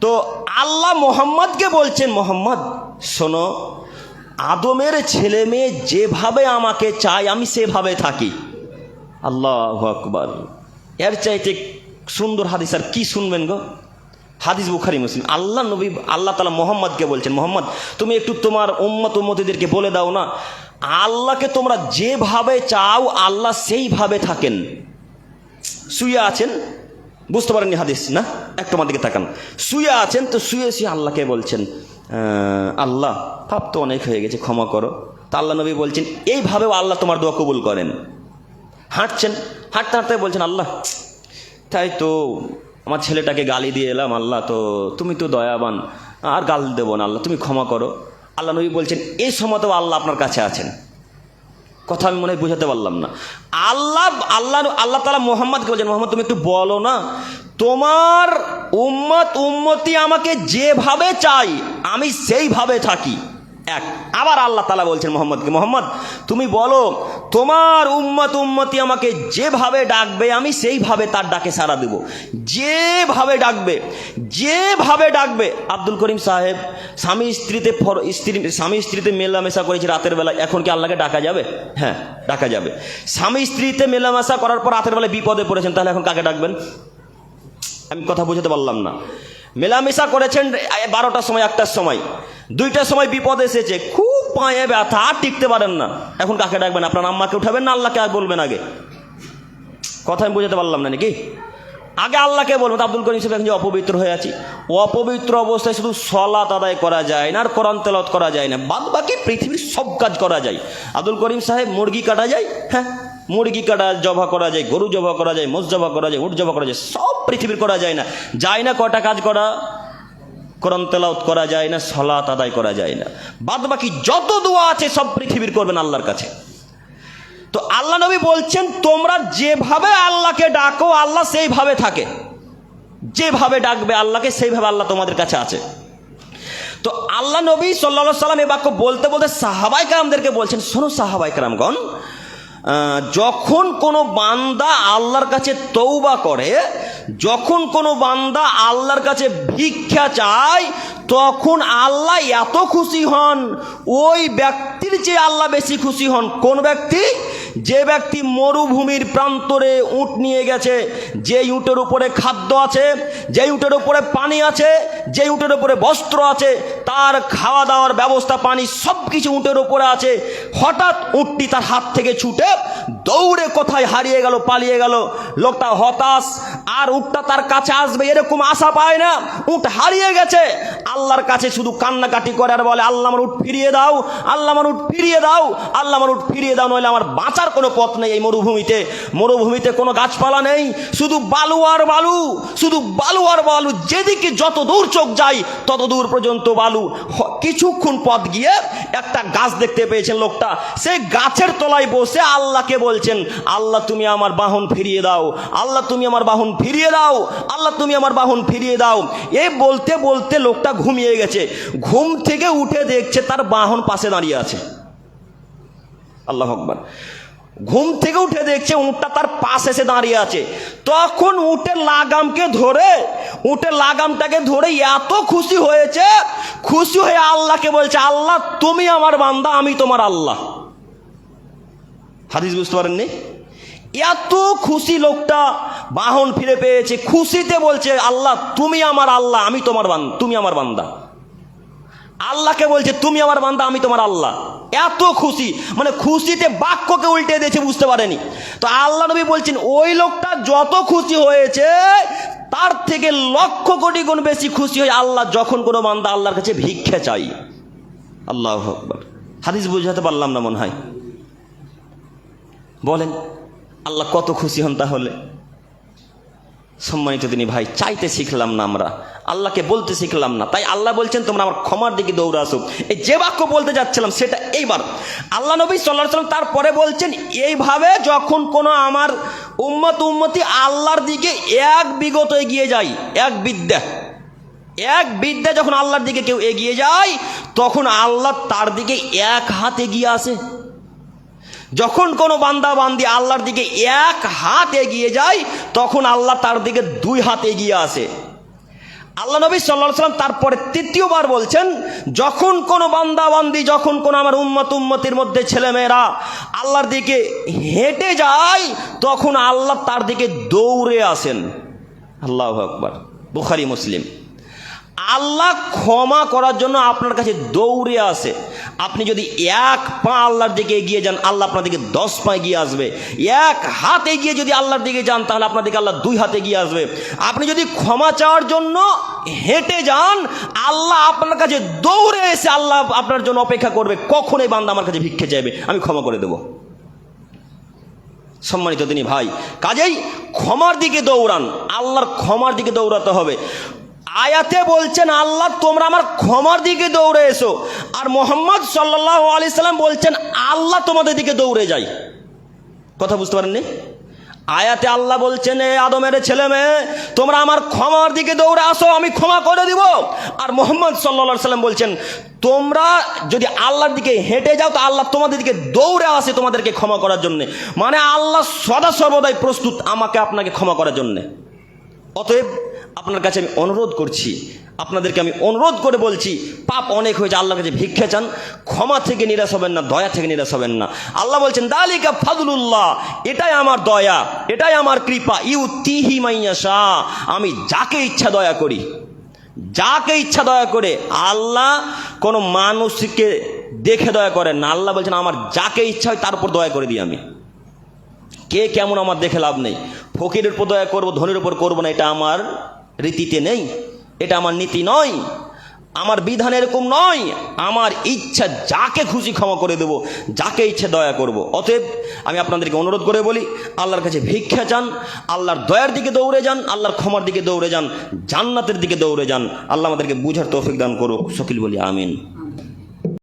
তো আল্লাহ মোহাম্মদকে বলছেন, মোহাম্মদ, শোনো, আদমের ছেলে মেয়ে যেভাবে আমাকে চায়, আমি সেভাবে থাকি। আল্লাহ আকবর। এর চাইতে সুন্দর হাদিস আর কি শুনবেন গো? হাদিস বুখারি, মুসলিম। আল্লাহ নবী, আল্লাহ তালা মোহাম্মদকে বলছেন, মোহাম্মদ, তুমি একটু তোমার উম্মত উম্মতিদেরকে বলে দাও না, আল্লাহকে তোমরা যেভাবে চাও, আল্লাহ সেইভাবে থাকেন। শুয়ে আছেন? বুঝতে পারেননি হাদিস, না? একটু আমার দিকে তাকান। শুয়ে আছেন তো শুয়ে শুয়ে আল্লাহকে বলছেন আল্লাহ, পাপ তো অনেক হয়ে গেছে, ক্ষমা করো। তা আল্লাহ নবী বলছেন, এইভাবেও আল্লাহ তোমার দোয়া কবুল করেন। হাঁটছেন, হাঁটতে হাঁটতে বলছেন, আল্লাহ, তাই তো আমার ছেলেটাকে গালি দিয়ে এলাম, আল্লাহ তো, তুমি তো দয়াবান, আর গাল দেবো না, আল্লাহ, তুমি ক্ষমা করো। আল্লাহ নবী বলছেন, এই সময় তো আল্লাহ আপনার কাছে আছেন। কথা আমি মনে হয় বুঝাতে পারলাম না। আল্লাহ আল্লাহ আল্লাহ তালা মোহাম্মদকে বলছেন, মোহাম্মদ, তুমি একটু বলো না? তোমার উম্মত, উম্মতি আমাকে যেভাবে চাই আমি সেইভাবে থাকি। এক। আবার আল্লাহ তালা বলছেন মোহাম্মদকে, মোহাম্মদ, তুমি বলো, তোমার উম্মত উম্মতি আমাকে যেভাবে ডাকবে, আমি সেইভাবে তার ডাকে সাড়া দেব। যেভাবে ডাকবে যেভাবে ডাকবে। আব্দুল করিম সাহেব, স্বামী স্ত্রীতে ফর- স্ত্রী, স্বামী স্ত্রীতে মেলামেশা করেছে রাতের বেলা, এখন কি আল্লাহকে ডাকা যাবে? হ্যাঁ ডাকা যাবে। স্বামী স্ত্রীতে মেলামেশা করার পর রাতের বেলায় বিপদে পড়েছেন, তাহলে এখন কাকে ডাকবেন? আমি কথা বুঝতে পারলাম না। মেলামেশা করেছেন বারোটার সময়, একটার সময়। দুইটার সময় বিপদ এসেছে, খুব পায়ে ব্যথা, আর টিকতে পারেন না। এখন কাকে ডাকবেন? আপনার আম্মাকে উঠাবেন না, আল্লাহকে বলবেন আগে? কথা আমি বুঝতে পারলাম না নাকি? আগে আল্লাহকে বলব আব্দুল করিম সাহেব এখন যে অপবিত্র হয়ে আছি অপবিত্র অবস্থায় শুধু সলাত আদায় করা যায় না, আর কোরআন তেলত করা যায় না। বাদ বাকি পৃথিবীর সব কাজ করা যায়। আব্দুল করিম সাহেব মুরগি কাটা যায় হ্যাঁ? মুরগি কাটা, জবা করা যায়, গরু জবা করা যায়, মোষ জবা করা যায়, উট জবা করা যায়, সব পৃথিবীর করা যায় না। যায় না কটা কাজ করা? কোরআন তেলাওত করা যায় না সলাত আদায় করা যায় না। বাদ বাকি যত দোয়া আছে সব পৃথিবীর করবেন আল্লাহর কাছে। তো আল্লাহ নবী বলছেন তোমরা যেভাবে আল্লাহকে ডাকো আল্লাহ সেইভাবে থাকে। যেভাবে ডাকবে আল্লাহকে সেইভাবে আল্লাহ তোমাদের কাছে আছে। তো আল্লাহ নবী সাল্লা সাল্লাম এ বাক্য বলতে বলতে সাহাবাই কালামদেরকে বলছেন শোনো সাহাবাই কালামগণ আহ, যখন কোনো বান্দা আল্লাহর কাছে তৌবা করে, যখন কোনো বান্দা আল্লাহর কাছে ভিক্ষা চায়, তখন আল্লাহ এত খুশি হন। ওই ব্যক্তির চেয়ে আল্লাহ বেশি খুশি হন। কোন ব্যক্তি? যে ব্যক্তি মরুভূমির প্রান্তরে উট নিয়ে গেছে, যে উটের উপরে খাদ্য আছে, যে উটের উপরে পানি আছে, যে উটের উপরে বস্ত্র আছে, তার খাওয়া দাওয়ার ব্যবস্থা পানি সব কিছু উটের উপরে আছে। হঠাৎ উটটি তার হাত থেকে ছুটে দৌড়ে কোথায় হারিয়ে গেল, পালিয়ে গেল? লোকটা হতাশ, আর উটটা তার কাছে আসবে এরকম আশা পায় না। উট হারিয়ে গেছে। আল্লাহর কাছে শুধু কান্নাকাটি করে আর বলে, আল্লাহ আমার উট ফিরিয়ে দাও, আল্লাহ আমার উট ফিরিয়ে দাও, আল্লাহ আমার উট ফিরিয়ে দাও, নইলে আমার বাঁচার কোনো পথ নেই এই মরুভূমিতে। মরুভূমিতে কোনো গাছপালা নেই। শুধু বালু আর বালু। শুধু বালু আর বালু। যেদিকে যত দূর চোখ যায়, তত দূর পর্যন্ত বালু। কিছুক্ষণ পথ গিয়ে একটা গাছ দেখতে পেয়েছেন লোকটা। সেই গাছের তলায় বসে আল্লাহকে বলছেন, আল্লাহ, তুমি আমার বাহন ফিরিয়ে দাও। আল্লাহ, তুমি আমার বাহন ফিরিয়ে দাও। আল্লাহ, তুমি আমার বাহন ফিরিয়ে দাও। এই বলতে বলতে লোকটা ঘুমিয়ে গেছে। ঘুম থেকে উঠে দেখছে তার বাহন পাশে দাঁড়িয়ে আছে। আল্লাহ আকবর। ঘুম থেকে উঠে দেখছে উঁটটা তার পাশে এসে দাঁড়িয়ে আছে। তখন উটের লাগামকে ধরে, উটের লাগামটাকে ধরে এত খুশি হয়েছে, খুশি হয়ে আল্লাহকে বলছে, আল্লাহ, তুমি আমার বান্দা, আমি তোমার আল্লাহ। হাদিস বুঝতে পারেননি? এত খুশি লোকটা বাহন ফিরে পেয়েছে, খুশিতে বলছে, আল্লাহ, তুমি আমার আল্লাহ, আমি তোমার বান, তুমি আমার বান্দা। আল্লাহকে বলছে, তুমি আমার বান্দা, আমি তোমার আল্লাহ। এত খুশি। মানে খুশিতে বাক্যকে উল্টে দিয়েছে, বুঝতে পারেনি। তো আল্লাহ নবী বলছেন, ওই লোকটা যত খুশি হয়েছে, তার থেকে লক্ষ কোটি গুণ বেশি খুশি হয় আল্লাহ যখন কোনো বান্দা আল্লাহর কাছে ভিক্ষা চাই আল্লাহ আকবর। হাদিস বুঝাতে পারলাম না মনে হয়। বলেন, আল্লাহ কত খুশি হন তাহলে? সম্মানিত তিনি ভাই, চাইতে শিখলাম না আমরা। আল্লাহকে বলতে শিখলাম না। তাই আল্লাহ বলছেন, তোমরা আমার ক্ষমার দিকে দৌড়ে আসো। এই যে বাক্য বলতে যাচ্ছিলাম, সেটা এইবার। আল্লাহ নবী সাল্লাহ সাল্লাম তারপরে বলছেন, এইভাবে যখন কোনো আমার উম্মত, উম্মতি আল্লাহর দিকে এক বিগত এগিয়ে যায়, এক বিদ্যা এক বিদ্যা যখন আল্লাহর দিকে কেউ এগিয়ে যায়, তখন আল্লাহ তার দিকে এক হাত এগিয়ে আসে। যখন কোনো বান্দা, বান্দি আল্লাহর দিকে এক হাত এগিয়ে যায়, তখন আল্লাহ তার দিকে দুই হাত এগিয়ে আসে। আল্লাহ নবী সাল্লাহ সাল্লাম তারপরে তৃতীয়বার বলছেন, যখন কোনো বান্দাবান্দি যখন কোনো আমার উম্মত উম্মতির মধ্যে ছেলেমেয়েরা আল্লাহর দিকে হেঁটে যায়, তখন আল্লাহ তার দিকে দৌড়ে আসেন। আল্লাহ আকবর। বুখারি, মুসলিম। আল্লাহ ক্ষমা করার জন্য আপনার কাছে দৌড়ে আসে। আপনি যদি এক পা আল্লাহর দিকে এগিয়ে যান, আল্লাহ আপনার দিকে দশ পা এগিয়ে আসবে। এক হাত এগিয়ে যদি আল্লাহর দিকে যান, তাহলে আপনার দিকে আল্লাহ দুই হাত এগিয়ে আসবে। আপনি যদি ক্ষমা চাওয়ার জন্য হেঁটে যান, আল্লাহ আপনার কাছে দৌড়ে এসে আল্লাহ আপনার জন্য অপেক্ষা করবে কখন এই বান্দা আমার কাছে ভিক্ষে চাইবে। আমি ক্ষমা করে দেবো। সম্মানিত তিনি ভাই, কাজেই ক্ষমার দিকে দৌড়ান। আল্লাহর ক্ষমার দিকে দৌড়াতে হবে। আয়াতে বলছেন, আল্লাহ, তোমরা আমার ক্ষমার দিকে দৌড়ে এসো। আর মোহাম্মদ সাল্লাহ আলি সাল্লাম বলছেন, আল্লাহ তোমাদের দিকে দৌড়ে যাই। কথা বুঝতে পারেননি? আয়াতে আল্লাহ বলছেন, এ আদমের ছেলে মেয়ে, তোমরা আমার ক্ষমার দিকে দৌড়ে আসো, আমি ক্ষমা করে দিব। আর মোহাম্মদ সাল্লা সাল্লাম বলছেন, তোমরা যদি আল্লাহর দিকে হেঁটে যাও, তো আল্লাহ তোমাদের দিকে দৌড়ে আসে তোমাদেরকে ক্ষমা করার জন্যে। মানে আল্লাহ সদা সর্বদাই প্রস্তুত আমাকে আপনাকে ক্ষমা করার জন্যে। অতএব আপনার কাছে আমি অনুরোধ করছি, আপনাদেরকে আমি অনুরোধ করে বলছি, পাপ অনেক হয়েছে, আল্লাহর কাছে ভিক্ষা চান, ক্ষমা থেকে নিরাশ হবেন না, দয়া থেকে নিরাশ হবেন না। আল্লাহ বলছেন, দালিকা ফাদুল্লাহ এটাই আমার দয়া, এটাই আমার কৃপা ইউ তিহি মাইয়া শাহ আমি যাকে ইচ্ছা দয়া করি, যাকে ইচ্ছা দয়া করে আল্লাহ কোনো মানুষকে দেখে দয়া করেন না। আল্লাহ বলছেন, আমার যাকে ইচ্ছা হয় তার উপর দয়া করে দিই আমি। কে কেমন আমার দেখে লাভ নেই? ফকিরের উপর দয়া করব, ধনির উপর করব না, এটা আমার রীতিতে নেই। এটা আমার নীতি নয়। আমার বিধান এরকম নয়। আমার ইচ্ছা যাকে খুশি ক্ষমা করে দেব, যাকে ইচ্ছে দয়া করব। অতএব আমি আপনাদেরকে অনুরোধ করে বলি, আল্লাহর কাছে ভিক্ষা চান, আল্লাহর দয়ার দিকে দৌড়ে যান, আল্লাহর ক্ষমার দিকে দৌড়ে যান, জান্নাতের দিকে দৌড়ে যান। আল্লাহ আমাদেরকে বুঝার তৌফিক দান করুক। শকিল বলি, আমিন।